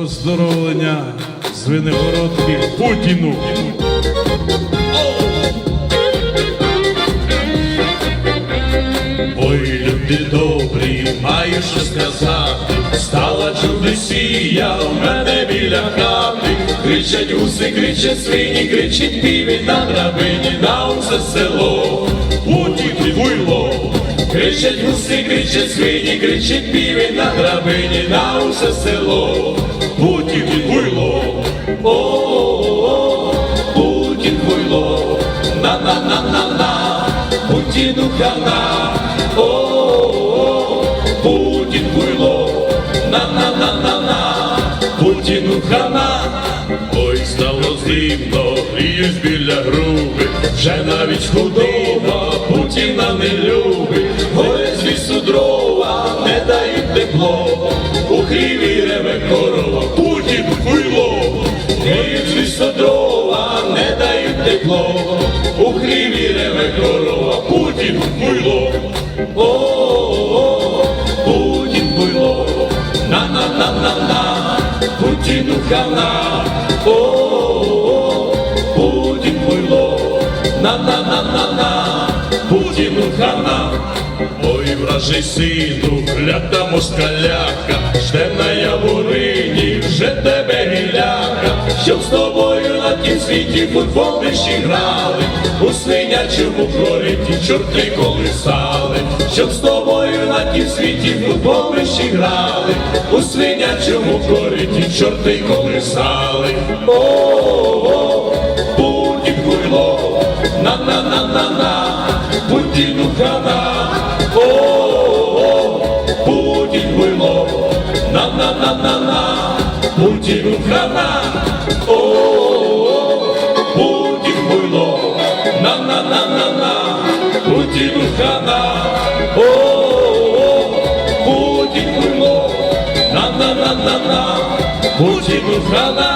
поздоровлення з Виногородки Путіну. Ой, люди добрі, маю що сказати, стала чудесія в мене біля хати. Кричать гуси, кричать свині, кричить півень на драбині, на усе село, Путін і вуйло. Кричать гуси, кричать свині, кричить півень на драбині, на усе село. О, Путін вуйло, на-на-на-на-на, Путіну хана. О, Путін хуйло, на-на-на-на-на, Путіну хана. Ой, стало зимно, гріюсь біля груби, вже навіть худоба Путіна не любить, горе з лісу дрова, не дають тепло, у хліві реве корова, хуйло, гріють дрова, не дають тепло, у хліві реве корова, Путін хуйло. О, Путін буйло, на-на-на-на-на, Путіну хана. О, Путін буйло, на-на-на-на-на, Путіну хана. Ой, вражий сину, клята москаляка, щоб з тобою на тім світі футбол ми ще грали, у свинячому кориті чорти колисали, щоб з тобою на тім світі футбол ми ще грали, у свинячому кориті чорти колисали. О, Путін хуйло, на-на-на-на-на, Путіну хана. О, Путін хуйло, на-на-на-на-на, Путіну хана. О, Путін хуйло, на-на-на-на-на, Путіну хана. О, Путін хуйло, на-на-на-на-на, Путіну хана.